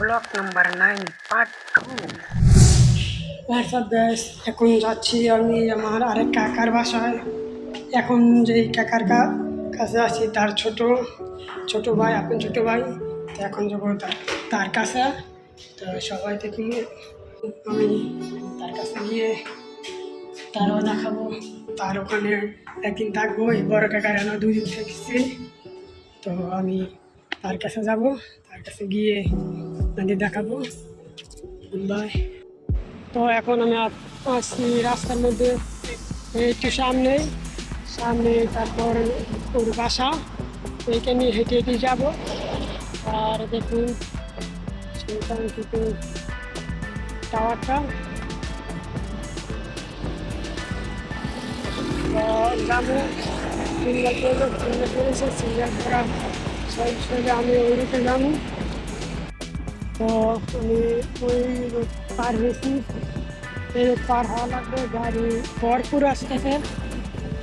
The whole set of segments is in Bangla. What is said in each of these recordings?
Block number nine, part two. Gas এখন যাচ্ছি আমি আমার আরেক কাকার বাসায়। এখন যে কাকার কাছে আছি তার ছোট ছোট ভাই, আপন ছোট ভাই, তো এখন যাব তার তার কাছে। তো সবাই দেখি আমি তার কাছে গিয়ে তারও দেখাবো। তার ওখানে একদিন থাকব, এই বড় কাকার এনে দুই দিন থেকেছি। তো আমি তার কাছে যাব, তার কাছে গিয়ে তাদের দেখাবো। বাই তো এখন আমি আসছি রাস্তার মধ্যে, একটু সামনে সামনে তারপর ওর বাসা। এইখানে হেঁটে হেঁটে যাব। আর দেখুন, সেখান থেকে টাওয়ারটা। যাব সিঙ্গেল করব সিঙ্গেল করেছে সিঙ্গেল করা সব আমি ওই রুটে যাব। তো ওই পার হয়েছি। এই পার হওয়া লাগবে গাড়ি ভরপুর আসতেছে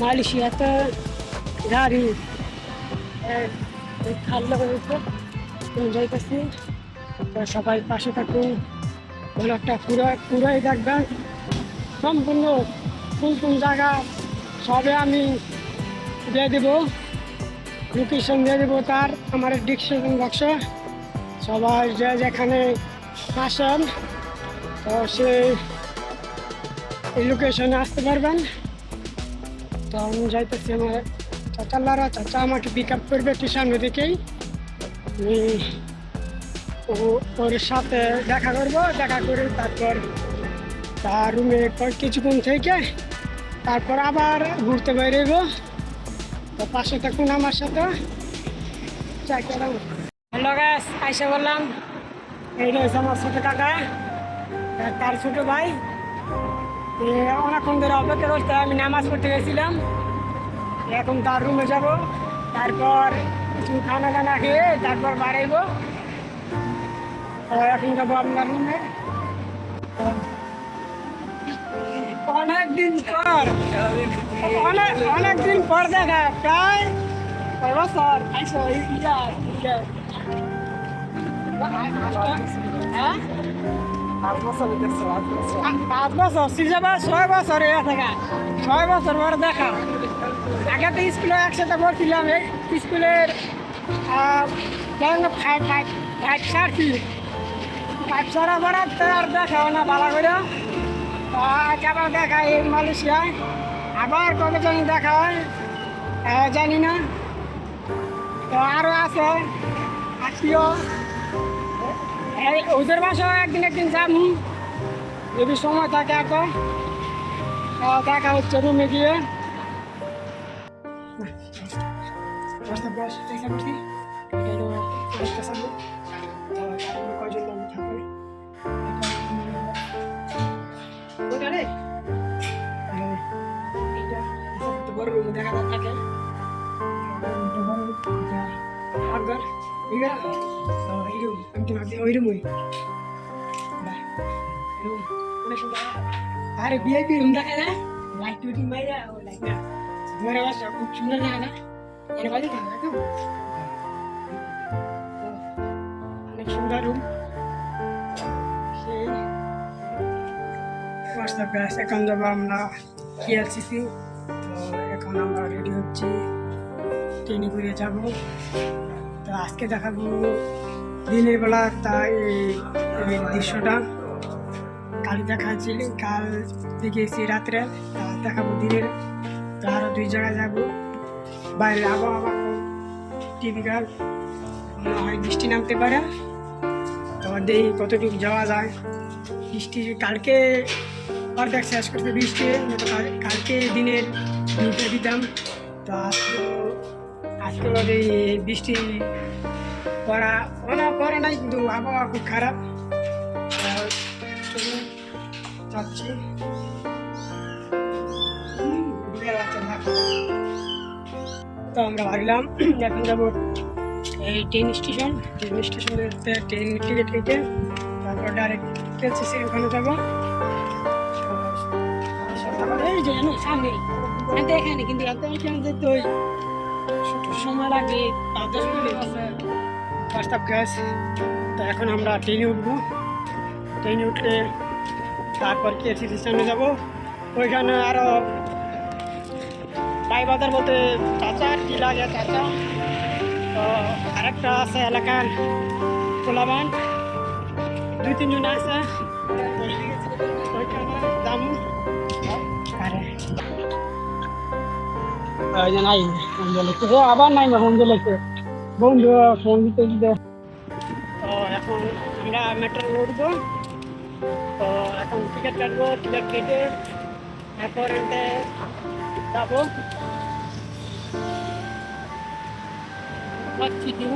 মালয়েশিয়াতে গাড়ি খাল্লা হয়েছে। যাইতেছি। সবাই পাশে থাকুন। ভালো একটা পুরো পুরোই দেখবেন। সম্পূর্ণ কোন কোন জায়গা সবে আমি দিয়ে দেবো। লোকেশন দিয়ে দেবো তার, আমার ডিসক্রিপশন বক্সে সবাই যে যেখানে আসেন, তো সে এই লোকেশনে আসতে পারবেন। তো আমি যাইতেছি আমার চাচালারা চাচা আমাকে পিক আপ করবে একটু সামনে আমি ওর সাথে দেখা করব। দেখা করে তারপর তার রুমে কিছুক্ষণ থেকে তারপর আবার ঘুরতে বেরোব তো পাশে থাকুন আমার সাথে। চাই হ্যালো গ্যাস আইসা বললাম। এই রয়েছে আমার ছোটো কাকা তার ছোটো ভাই। অনেকক্ষণ ধরে অপেক্ষা করতে আমি নামাজ পড়তে গেছিলাম। এখন তার রুমে যাব, তারপর কিছু খানা টানা খেয়ে তারপর বাড়াইব। এখন যাব আপনার রুমে অনেকদিন পর অনেক অনেকদিন পর দেখা, প্রায় বছর। আইসো ইয়া পাঁচ বছর সিজাবা ছয় বছর এ থাকা ছয় বছর পর দেখা আগে তো স্কুলে একসাথে পড়ছিলাম স্কুলের ফাইভ ফাইভ ফাইভ সারছি ফাইভ সারা পরে তো আর দেখা না ভালো করে আবার দেখা এই মালয়েশিয়ায় আবার কবে জানি দেখা হয় জানি না তো আরও আছে এই ওদের বাসাও একদিন একদিন যাব যদি সময় থাকে আহ, দেখা হচ্ছে রুমে গিয়ে দেখা করছি এটা এইটা তো বড় রুমে দেখা না থাকে এটা বড় এটা আগর ইগা এই রুম আমি তো ভাবছি ওই রুমই বাহ রুম অনেক সুন্দর আরে ভিআইপি রুম দেখা না লাইট টুটি মাইরা ও লাইট না ঘরে বাসা খুব সুন্দর দেখা না এর বাড়ি অনেক সুন্দর রুম সেই হোয়াটসঅ্যাপ গ্যাস এখন যাব আমরা কিএলসিসি তো এখন আমরা রেডি হচ্ছি ট্রেনে করে যাব তো আজকে দেখাবো দিনের বেলা তা এই দৃশ্যটা। কাল দেখাচ্ছিল, কাল দেখেছি রাত্রে তা দেখাবো দিনের। তো আরও দুই জায়গায় যাব। বাইরে আবহাওয়া টিপিক্যাল মনে হয় বৃষ্টি নামতে পারে। তো দেখি কতটুকু যাওয়া যায়। বৃষ্টি কালকে, অর্ধেক শেষ করতে বৃষ্টি কাল- কালকে দিনের দিতাম। তো আজকে আজকে বাদে বৃষ্টি পড়া অনেক পড়ে নাই কিন্তু আবহাওয়া খুব খারাপ। যাচ্ছি। তো আমরা ভাবলাম, এখন যাব এই ট্রেন স্টেশন ট্রেন স্টেশনে ট্রেন টিকিট কেটে তারপর ডাইরেক্ট কেসিসি ওখানে যাব। এই যে সামনে। এখানে কিন্তু এত যেতে ওই সময় লাগে তার দশ মিনিট বাস্তব গ্যাস তো এখন আমরা ট্রেনে উঠবো। ট্রেনে উঠলে তারপর কেএফসি স্টেশনে যাব? ওইখানে আরও পাই বাজার বলতে চাচা কি লাগে চাচা। তো আরেকটা আছে এলাকার পোলাবান। দুই তিনজন আছে। ওইখানে যাব। আরে। ওই যে নাই ফোন দিলেছে ও আবার নাই ফোন দিলেছে বন্ধু ফোন দিতে দিতে। তো এখন আমরা মেট্রো উঠবো। তো এখন টিকিট কাটবো টিকিট কেটে তারপর এতে যাব। পাচ্ছি দিব।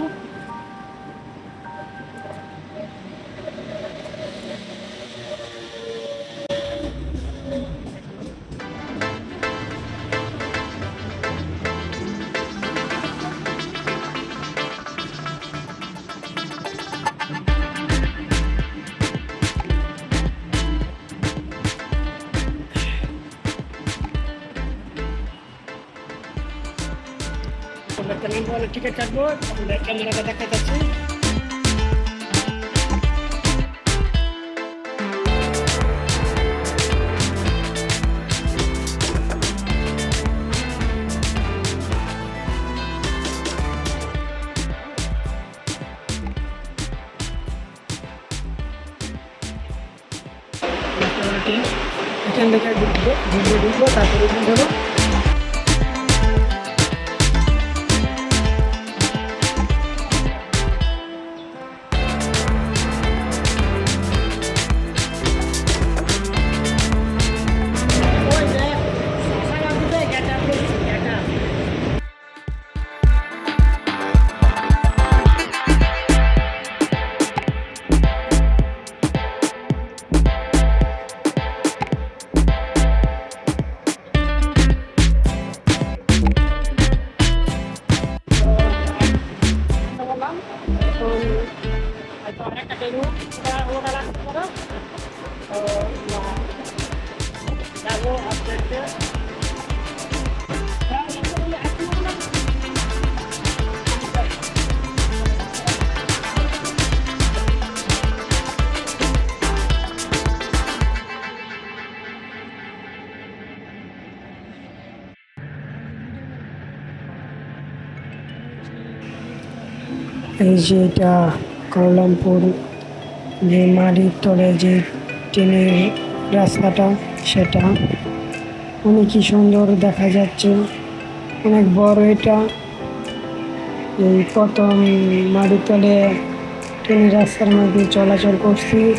আমরা তেমন বলে টিকিট কাটবো ক্যামেরাটা দেখা যাচ্ছে। এখান থেকে ঢুকবো ঢুকবো ঢুকবো, তারপরে ধরো ওই আরেকটা ট্রেন ওটা ওটা রাখতে পারো তো যাব আপনাকে এই যে এটা কমলামপুর যে মাটির তলে যে ট্রেনের রাস্তাটা, সেটা। অনেকই সুন্দর দেখা যাচ্ছে। অনেক বড় এটা। এই প্রথম মাটির তলে ট্রেনের রাস্তার মধ্যে চলাচল করছি।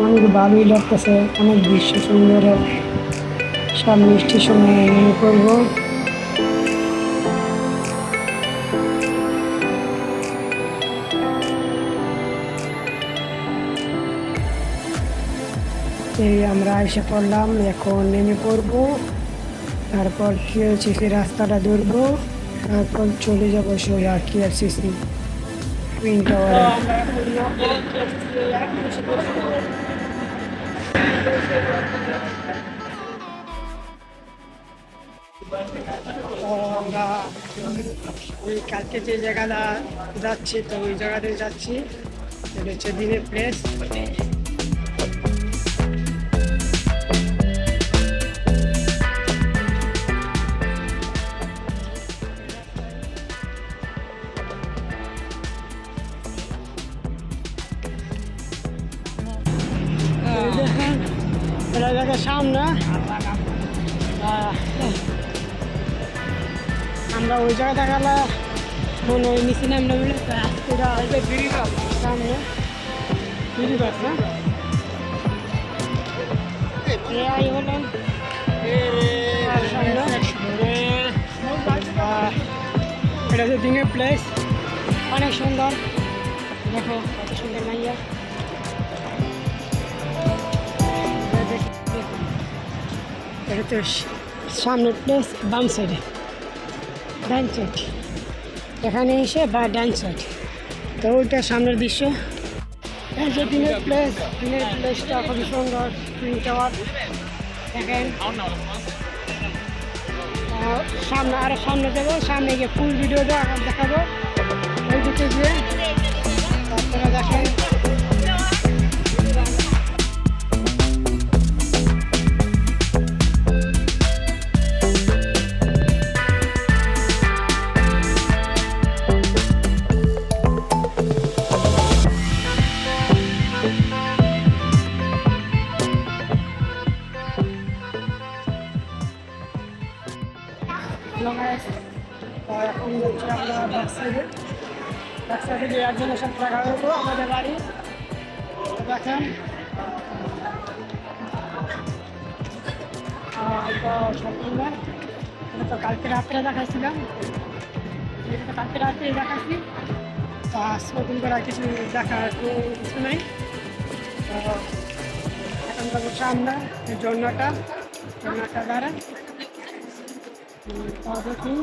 অনেক ভালোই লাগতেছে, অনেক দৃশ্য সুন্দর। সামনে স্টেশনে নেমে পড়ব। আমরা এসে পড়লাম, এখন নেমে পড়ব। তারপর কেএলসিসি রাস্তাটা ধরবো। তারপর চলে যাব সোজা কেএলসিসি টুইন টাওয়ারে আমরা ওই কালকে যে জায়গাটা যাচ্ছি, তো ওই জায়গাতে যাচ্ছি। এটা হচ্ছে দিনের প্লেস দেখেন, এটা দেখে সামনে। আমরা ওই জায়গাটা গেলে মনে হয় নিচে নামলে বলে এটা সামনে। এই হলো আহ, এটা হচ্ছে দিনের প্লেস অনেক সুন্দর। দেখো কত সুন্দর মাইয়া। এটা তো সামনের প্লেস বাম সাইডে ডান সাইড এখানে এসে বা ডান সাইড তো ওইটা সামনের দৃশ্য যে প্লেস দিনের প্লেসটা খুবই সুন্দর টুইন টাওয়ার দেখেন সামনে আরও সামনে যাব সামনে গিয়ে ফুল ভিডিও দেখাবো ওই দিকে গিয়ে একজনের সাথে করব আমাদের বাড়ি। তো দেখেন এটা সম্পূর্ণ। এটা তো কালকে রাত্রে দেখাইছিলাম। এটা তো কালকে রাত্রে দেখাচ্ছি তো আজ নতুন করে কিছু দেখার কিছু নেই। তো এখন তো দ্বারা দেখি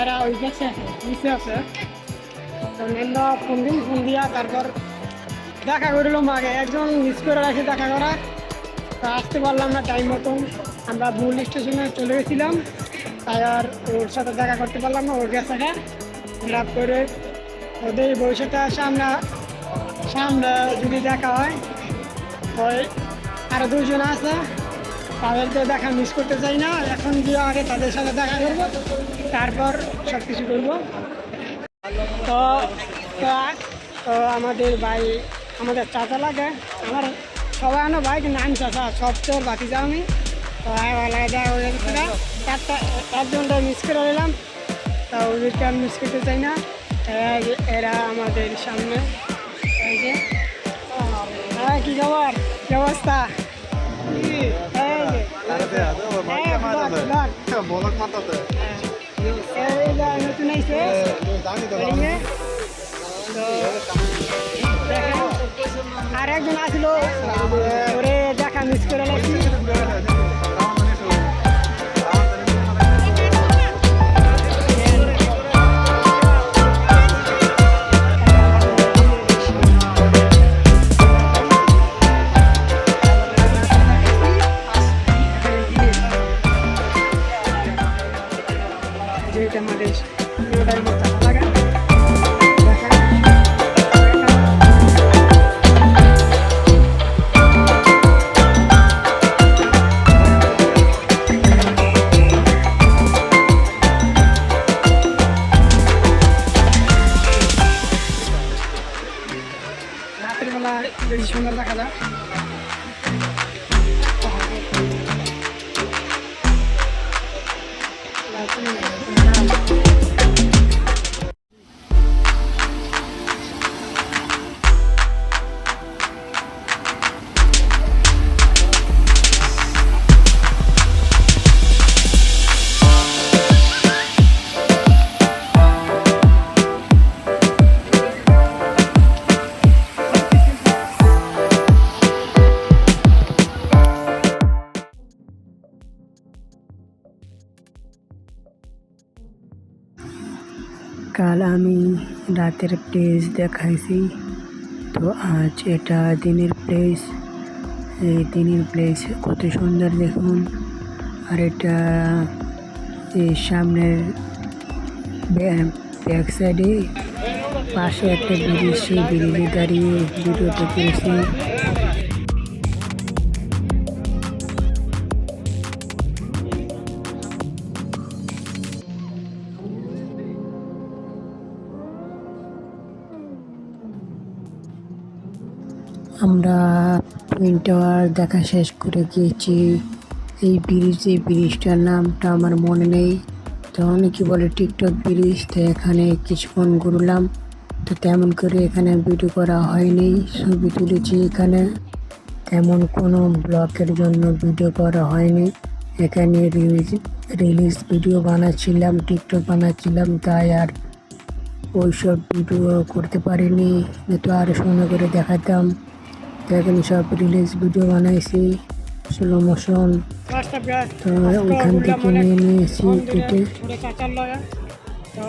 এরা ওই গেছে নিচে আছে। ফোন ফোন দিয়া তারপর দেখা করলাম আগে। একজন মিস করে রাখি দেখা করা তো আসতে পারলাম না টাইম মতন। আমরা ভুল স্টেশনে চলে গেছিলাম। তাই আর ওর সাথে দেখা করতে পারলাম না ওর গেছে গ্রাপ করে ওদের ভবিষ্যতে সামনে সামনে যদি দেখা হয় ওই আরও দুজন আছে তাদেরকে দেখা মিস করতে চাই না। এখন গিয়ে আগে তাদের সাথে দেখা করব, তারপর সব কিছু করব। তো আমাদের ভাই আমাদের চাচা লাগে। আমার সবাই আনো ভাই কিন্তু আমি চাচা সব তোর বাতি যাও আমি তো দেখা হয়ে গেছে একটা একজনটা মিস করে দিলাম তা ওদেরকে আমি মিস করতে চাই না। এরা- আমাদের সামনে। এই যে হ্যাঁ কি খবর? কি অবস্থা? এই, vlog, vlog। এই যে নতুন আমি রাতের প্লেস দেখাইছি। তো আজ এটা দিনের প্লেস এই দিনের প্লেস কত সুন্দর দেখুন। আর এটা এই সামনের ব্যাক সাইডে পাশে একটা ব্রিজ, সেই ব্রিজে দাঁড়িয়ে ভিডিওটা করেছি আমরা টুইন টাওয়ার দেখা শেষ করে গিয়েছি। এই ব্রিজ এই ব্রিজটার নামটা আমার মনে নেই। তো অনেকে বলে টিকটক ব্রিজ তো এখানে কিছুক্ষণ ঘুরলাম। তো তেমন করে এখানে ভিডিও করা হয়নি। ছবি তুলেছি এখানে। তেমন কোনো ব্লকের জন্য ভিডিও করা হয়নি। এখানে রিলিজ রিলিজ ভিডিও বানাচ্ছিলাম টিকটক বানাচ্ছিলাম, তাই আর ওইসব ভিডিও করতে পারিনি। তো আরও সুন্দর করে দেখাতাম। এখানে সব রিলিজ ভিডিও বানাইছি স্লো মোশন তো ওইখান থেকে নিয়ে নিয়েছি কেটে। তো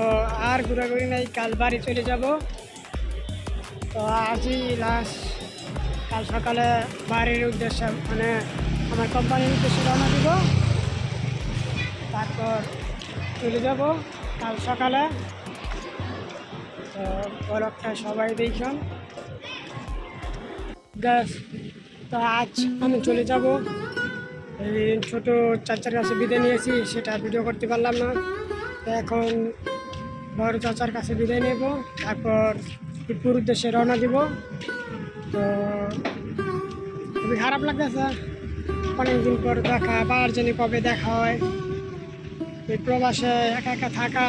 আর ঘোরাঘুরি নাই, কাল বাড়ি চলে যাব। তো আজই লাস্ট কাল সকালে বাড়ির উদ্দেশ্যে মানে আমার কোম্পানির উদ্দেশ্যে রওনা দিব। তারপর চলে যাব কাল সকালে। তো বরফটা সবাই দেখুন। গ্যাস তো আজ আমি চলে যাব। এই ছোট চাচার কাছে বিদায় নিয়েছি, সেটা ভিডিও করতে পারলাম না। তো এখন বড় চাচার কাছে বিদায় নেব, তারপর টিপুর উদ্দেশ্যে রওনা দিব। তো খুবই খারাপ লাগতেছে। অনেকদিন পর দেখা, আবার জানি কবে দেখা হয়। এই প্রবাসে একা একা থাকা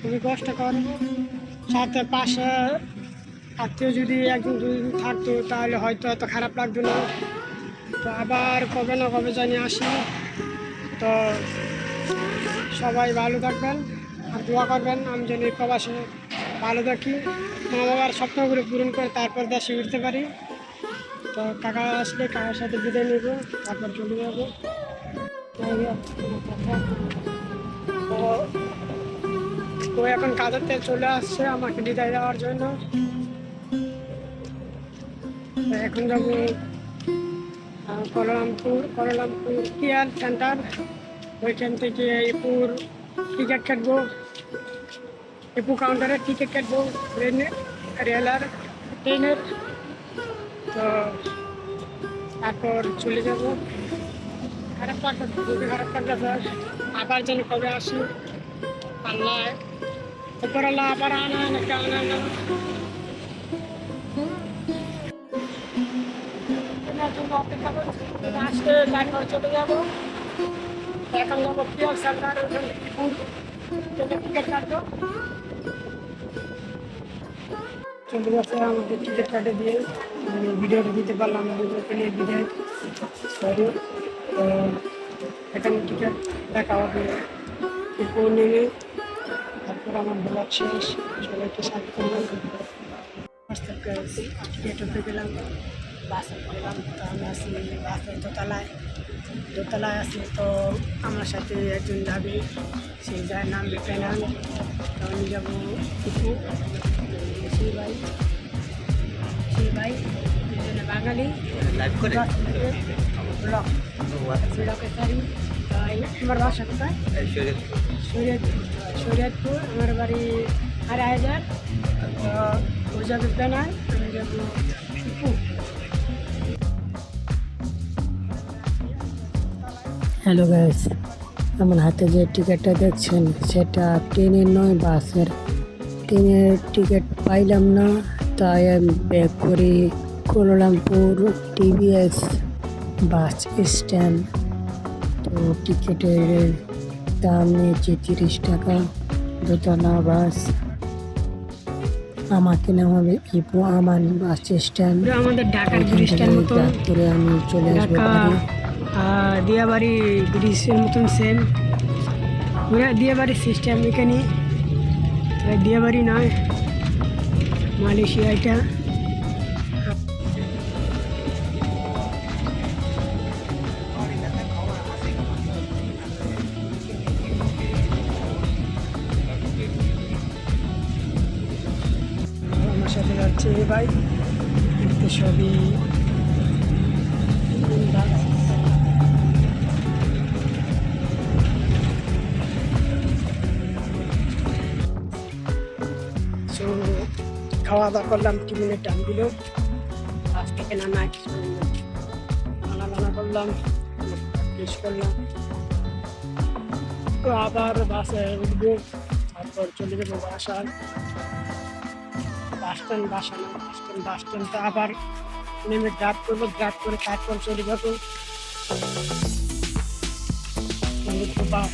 খুবই কষ্টকর। সাথে পাশে আত্মীয় যদি একজন দুজন থাকতো, তাহলে হয়তো এত খারাপ লাগতো না। তো আবার কবে না কবে জানি আসি। তো সবাই ভালো থাকবেন আর দোয়া করবেন, আমি যেন এই প্রবাসে ভালো থাকি। মা বাবার স্বপ্নগুলো পূরণ করে তারপর দেশে উঠতে পারি। তো কাকা আসলে কাকার সাথে বিদায় নেব, তারপর চলে যাব। তো ও এখন কাজেতে চলে আসছে, আমাকে বিদায় দেওয়ার জন্য। এখন যাব কলামপুর কলামপুর কেয়ার সেন্টার ওইখান থেকে এপুর টিকিট কাটবো। এপু কাউন্টারে টিকিট কাটবো ট্রেনে রেলার ট্রেনের তো তারপর চলে যাব। খারাপ লাগতেছে খুবই খারাপ লাগতেছে আবার যেন কবে আসি আল্লাহ উপর আল্লাহ আবার আনা নাকি আনা না জন্য অপেক্ষা চলে যাব টিকিট চলে যাচ্ছে আমাদের টিকিট কাটে দিয়ে ভিডিওটা দিতে পারলাম না ভিডিওকে নিয়ে সরি এখানে টিকিট দেখা হবে নেমে তারপর আমার ব্লগ শেষ সবাইকে সাথে করলাম টিকিট উঠে গেলাম বাসে গেলাম তো আমি আসি বাসের দোতলায়। দোতলায় আসি তো আমার সাথে একজন যাবে সেই যার নাম বেটাইলাম তো আমি যাব টিপু সেই ভাই। সেই ভাই দুজনে বাঙালি। ব্লক ব্লকের তারি আমার বাসা কোথায়? শরীয়তপুর। শরীয়তপুর আমার বাড়ি আড়াই হাজার। তো ও যাবে বেনায় আমি যাব হ্যালো গাইস আমার হাতে যে টিকিটটা দেখছেন সেটা ট্রেনের নয় বাসের। ট্রেনের টিকিট পাইলাম না তাই আমি ব্যাক করে কোলালামপুর টিভিএস বাস স্ট্যান্ড তো টিকিটের দাম নিয়েছে তিরিশ টাকা দোতলা বাস। আমাকে নামাবে ইপো আমার বাস স্ট্যান্ড আমাদের মতো করে আমি চলে আসব দিয়াবাড়ি ব্রিজের মতন সেম পুরো দিয়াবাড়ি সিস্টেম এখানে। দিয়াবাড়ি নয় মালয়েশিয়া এটা। খাওয়া দাওয়া করলাম, টিফিনের টাইম দিল আজ থেকে না, কিছু রান্না বান্না করলাম ফিস করলাম। তো আবার বাসে উঠবো, তারপর চলে যাব বাসায়। বাস স্ট্যান্ড, বাসা না, বাস স্ট্যান্ড, বাস স্ট্যান্ডে আবার নেমে ড্রাইভ করব ড্রাইভ করে তারপর চলে যাব। বাস